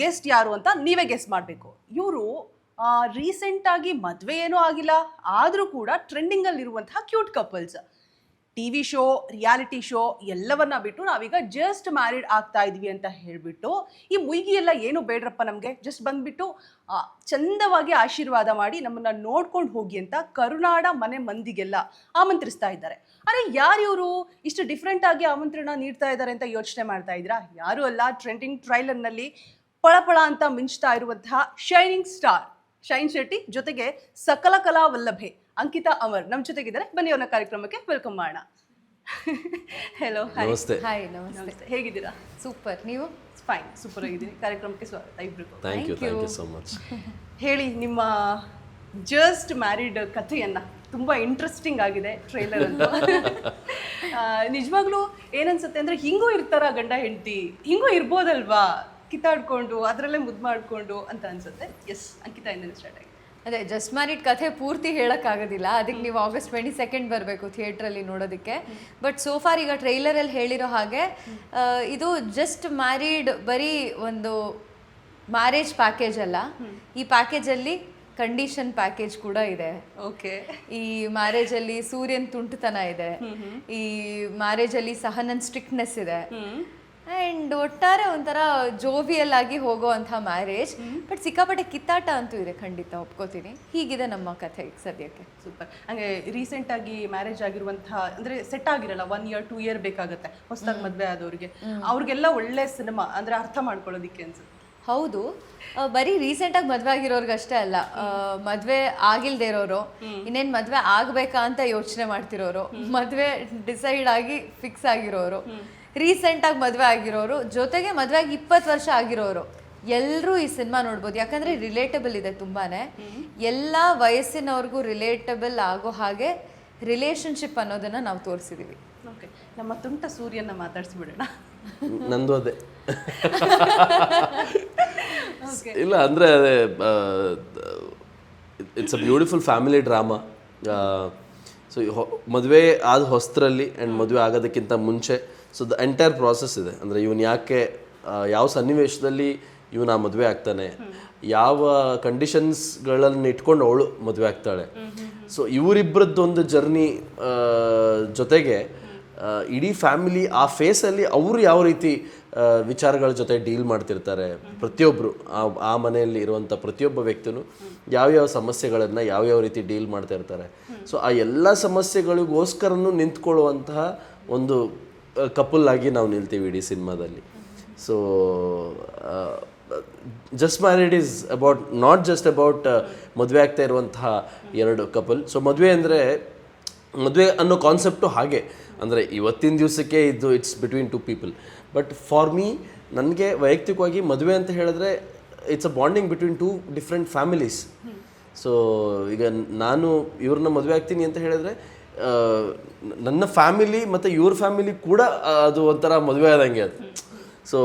Guest ಯಾರು ಅಂತ ನೀವೇ ಗೆಸ್ಟ್ ಮಾಡಬೇಕು. ಇವರು ರೀಸೆಂಟಾಗಿ ಮದುವೆ ಏನೂ ಆಗಿಲ್ಲ, ಆದರೂ ಕೂಡ ಟ್ರೆಂಡಿಂಗಲ್ಲಿರುವಂತಹ cute couples T V show reality show ಎಲ್ಲವನ್ನ ಬಿಟ್ಟು ನಾವೀಗ ಜಸ್ಟ್ ಮ್ಯಾರಿಡ್ ಆಗ್ತಾ ಇದ್ವಿ ಅಂತ ಹೇಳಿಬಿಟ್ಟು, ಈ ಮುಯ್ಗಿ ಎಲ್ಲ ಏನು ಬೇಡ್ರಪ್ಪ ನಮಗೆ? ಜಸ್ಟ್ ಬಂದ್ಬಿಟ್ಟು ಚಂದವಾಗಿ ಆಶೀರ್ವಾದ ಮಾಡಿ ನಮ್ಮನ್ನು ನೋಡ್ಕೊಂಡು ಹೋಗಿ ಅಂತ ಕರುನಾಡ ಮನೆ ಮಂದಿಗೆಲ್ಲ ಆಮಂತ್ರಿಸ್ತಾ ಇದ್ದಾರೆ. ಅರೆ, ಯಾರು ಇವರು? ಇಷ್ಟು ಡಿಫ್ರೆಂಟಾಗಿ ಆಮಂತ್ರಣ ನೀಡ್ತಾ ಇದ್ದಾರೆ ಅಂತ ಯೋಚನೆ ಮಾಡ್ತಾ ಇದ್ದೀರಾ? ಯಾರು ಅಲ್ಲ ಟ್ರೆಂಡಿಂಗ್ ಟ್ರೈಲರ್ನಲ್ಲಿ ಪಳಪಳ ಅಂತ ಮಿಂಚ್ತಾ ಇರುವಂತಹ ಶೈನಿಂಗ್ ಸ್ಟಾರ್ ಶೈನ್ ಶೆಟ್ಟಿ ಜೊತೆಗೆ ಸಕಲ ಕಲಾ ವಲ್ಲಭೆ ಅಂಕಿತಾ ಅಮರ್ ನಮ್ಮ ಜೊತೆಗಿದ್ದಾರೆ. ಬನ್ನಿ ಅವರ ಕಾರ್ಯಕ್ರಮಕ್ಕೆ ವೆಲ್ಕಮ್ ಮಾಡೋಣ. ಹೆಲೋ ಹಾಯ್ ನಮಸ್ತೆ. ಹಾಯ್ ನಮಸ್ತೆ. ನಮಸ್ತೆ. ಹೇಗಿದ್ದೀರಾ? ಸೂಪರ್ ನೀವು? ಫೈನ್ ಸೂಪರ್ ಆಗಿದ್ದೀನಿ. ಕಾರ್ಯಕ್ರಮಕ್ಕೆ ಸ್ವಾಗತ ಇಬ್ರಿಗೂ thank you thank you so much ಹೇಳಿ ನಿಮ್ಮ ಜಸ್ಟ್ ಮ್ಯಾರಿಡ್ ಕಥೆಯನ್ನ ತುಂಬಾ ಇಂಟ್ರೆಸ್ಟಿಂಗ್ ಆಗಿದೆ ಟ್ರೈಲರ್ ಅಂತ. ನಿಜವಾಗ್ಲೂ ಏನನ್ಸುತ್ತೆ ಅಂದ್ರೆ ಹಿಂಗೂ ಇರ್ತಾರ ಗಂಡ ಹೆಂಡತಿ? ಹಿಂಗೂ ಇರ್ಬೋದಲ್ವಾ? ಕಿತ್ತಾಡ್ಕೊಂಡು ಅದರಲ್ಲೇ ಮುದ್ದು ಮಾಡಿಕೊಂಡು ಅಂತ ಅನ್ಸುತ್ತೆ. ಎಸ್ ಅಂಕಿತಾ ಇಂದ ಸ್ಟಾರ್ಟ್ ಆಗಿದೆ. ಅದೇ ಜಸ್ಟ್ ಮ್ಯಾರಿಡ್ ಕಥೆ ಪೂರ್ತಿ ಹೇಳೋಕ್ಕಾಗೋದಿಲ್ಲ. ಅದಕ್ಕೆ ನೀವು ಆಗಸ್ಟ್ ಟ್ವೆಂಟಿ ಸೆಕೆಂಡ್ ಬರಬೇಕು ಥಿಯೇಟ್ರಲ್ಲಿ ನೋಡೋದಕ್ಕೆ. ಬಟ್ ಸೋಫಾರ್ ಈಗ ಟ್ರೈಲರಲ್ಲಿ ಹೇಳಿರೋ ಹಾಗೆ ಇದು ಜಸ್ಟ್ ಮ್ಯಾರಿಡ್ ಬರೀ ಒಂದು ಮ್ಯಾರೇಜ್ ಪ್ಯಾಕೇಜ್ ಅಲ್ಲ. ಈ ಪ್ಯಾಕೇಜಲ್ಲಿ ಕಂಡೀಷನ್ ಪ್ಯಾಕೇಜ್ ಕೂಡ ಇದೆ. ಓಕೆ ಈ ಮ್ಯಾರೇಜಲ್ಲಿ ಸೂರ್ಯನ್ ತುಂಟತನ ಇದೆ. ಈ ಮ್ಯಾರೇಜಲ್ಲಿ ಸಹನನ್ ಸ್ಟ್ರಿಕ್ಟ್ನೆಸ್ ಇದೆ. ಆ್ಯಂಡ್ ಒಟ್ಟಾರೆ ಒಂಥರ ಜೋವಿಯಲ್ ಆಗಿ ಹೋಗೋವಂಥ ಮ್ಯಾರೇಜ್ ಬಟ್ ಸಿಕ್ಕಾಪಟ್ಟೆ ಕಿತ್ತಾಟ ಅಂತೂ ಇದೆ ಖಂಡಿತ ಒಪ್ಕೋತೀನಿ. ಹೀಗಿದೆ ನಮ್ಮ ಕಥೆ ಸದ್ಯಕ್ಕೆ. ಸೂಪರ್ ಹಂಗೆ ರೀಸೆಂಟ್ ಆಗಿ ಮ್ಯಾರೇಜ್ ಆಗಿರುವಂತಹ ಅಂದ್ರೆ ಸೆಟ್ ಆಗಿರಲ್ಲ ಒನ್ ಇಯರ್ ಟೂ ಇಯರ್ ಬೇಕಾಗುತ್ತೆ. ಹೊಸದಾಗಿ ಮದ್ವೆ ಆದವ್ರಿಗೆ. ಅವ್ರಿಗೆಲ್ಲ ಒಳ್ಳೆ ಸಿನಿಮಾ ಅಂದ್ರೆ ಅರ್ಥ ಮಾಡ್ಕೊಳ್ಳೋದಿಕ್ಕೆ ಅನ್ಸುತ್ತೆ. ಹೌದು. ಬರೀ ರೀಸೆಂಟಾಗಿ ಮದುವೆ ಮದ್ವೆ ಅಷ್ಟೇ ಅಲ್ಲ. ಮದುವೆ ಆಗಿಲ್ದೆ ಇರೋರು ಇನ್ನೇನು ಮದುವೆ ಆಗಬೇಕಾ ಅಂತ ಯೋಚನೆ ಮಾಡ್ತಿರೋರು ಮದುವೆ ಡಿಸೈಡ್ ಆಗಿ ಫಿಕ್ಸ್ ಆಗಿರೋರು. ರೀಸೆಂಟಾಗಿ ಮದುವೆ ಆಗಿರೋರು ಜೊತೆಗೆ ಮದುವೆ ಆಗಿ ಇಪ್ಪತ್ತು ವರ್ಷ ಆಗಿರೋರು. ಎಲ್ಲರೂ ಈ ಸಿನಿಮಾ ನೋಡ್ಬೋದು. ಯಾಕಂದ್ರೆ ರಿಲೇಟಬಲ್ ಇದೆ ತುಂಬಾನೇ. ಎಲ್ಲ ವಯಸ್ಸಿನವ್ರಿಗೂ ರಿಲೇಟಬಲ್ ಆಗೋ ಹಾಗೆ ರಿಲೇಶನ್ಶಿಪ್ ಅನ್ನೋದನ್ನ ನಾವು ತೋರಿಸಿದೀವಿ. ಓಕೆ ನಮ್ಮ ತುಂಟ ಸೂರ್ಯನ ಮಾತಾಡಿಸ್ಬಿಡೋಣ. ನಂದು ಅದೇ. ಇಲ್ಲ ಅಂದರೆ ಅದೇ it's a beautiful family drama so ಮದುವೆ ಆದ ಹೊಸ್ತರಲ್ಲಿ ಆ್ಯಂಡ್ ಮದುವೆ ಆಗೋದಕ್ಕಿಂತ ಮುಂಚೆ ಸೊ ದ ಎಂಟೈರ್ ಪ್ರಾಸೆಸ್ ಇದೆ. ಅಂದರೆ ಇವನು ಯಾಕೆ ಯಾವ ಸನ್ನಿವೇಶದಲ್ಲಿ ಇವನು ಆ ಮದುವೆ ಆಗ್ತಾನೆ, ಯಾವ ಕಂಡೀಷನ್ಸ್ಗಳನ್ನು ಇಟ್ಕೊಂಡು ಅವಳು ಮದುವೆ ಆಗ್ತಾಳೆ. ಸೊ ಇವರಿಬ್ಬರದ್ದೊಂದು ಜರ್ನಿ ಜೊತೆಗೆ ಇಡೀ ಫ್ಯಾಮಿಲಿ ಆ ಫೇಸಲ್ಲಿ ಅವರು ಯಾವ ರೀತಿ ವಿಚಾರಗಳ ಜೊತೆ ಡೀಲ್ ಮಾಡ್ತಿರ್ತಾರೆ. ಪ್ರತಿಯೊಬ್ಬರು ಆ ಆ ಮನೆಯಲ್ಲಿ ಇರುವಂಥ ಪ್ರತಿಯೊಬ್ಬ ವ್ಯಕ್ತಿನೂ ಯಾವ್ಯಾವ ಸಮಸ್ಯೆಗಳನ್ನು ಯಾವ್ಯಾವ ರೀತಿ ಡೀಲ್ ಮಾಡ್ತಾ ಇರ್ತಾರೆ. ಸೊ ಆ ಎಲ್ಲ ಸಮಸ್ಯೆಗಳಿಗೋಸ್ಕರನೂ ನಿಂತ್ಕೊಳ್ಳುವಂತಹ ಒಂದು ಕಪಲ್ ಆಗಿ ನಾವು ನಿಲ್ತೀವಿ ಇಡೀ ಸಿನಿಮಾದಲ್ಲಿ. So just married is about not just about ಮದುವೆ ಆಗ್ತಾ ಇರುವಂತಹ ಎರಡು ಕಪಲ್ ಸೊ ಮದುವೆ ಅಂದರೆ ಮದುವೆ ಅನ್ನೋ ಕಾನ್ಸೆಪ್ಟು ಹಾಗೆ. ಅಂದರೆ ಇವತ್ತಿನ ದಿವಸಕ್ಕೆ ಇದು it's between two people but for me ನನಗೆ ವೈಯಕ್ತಿಕವಾಗಿ ಮದುವೆ ಅಂತ ಹೇಳಿದ್ರೆ it's a bonding between two different families so ಈಗ ನಾನು ಇವ್ರನ್ನ ಮದುವೆ ಆಗ್ತೀನಿ ಅಂತ ಹೇಳಿದ್ರೆ ನನ್ನ ಫ್ಯಾಮಿಲಿ ಮತ್ತು ಇವ್ರ ಫ್ಯಾಮಿಲಿ ಕೂಡ ಅದು ಒಂಥರ ಮದುವೆ ಆದಂಗೆ ಅದು. ಸೊ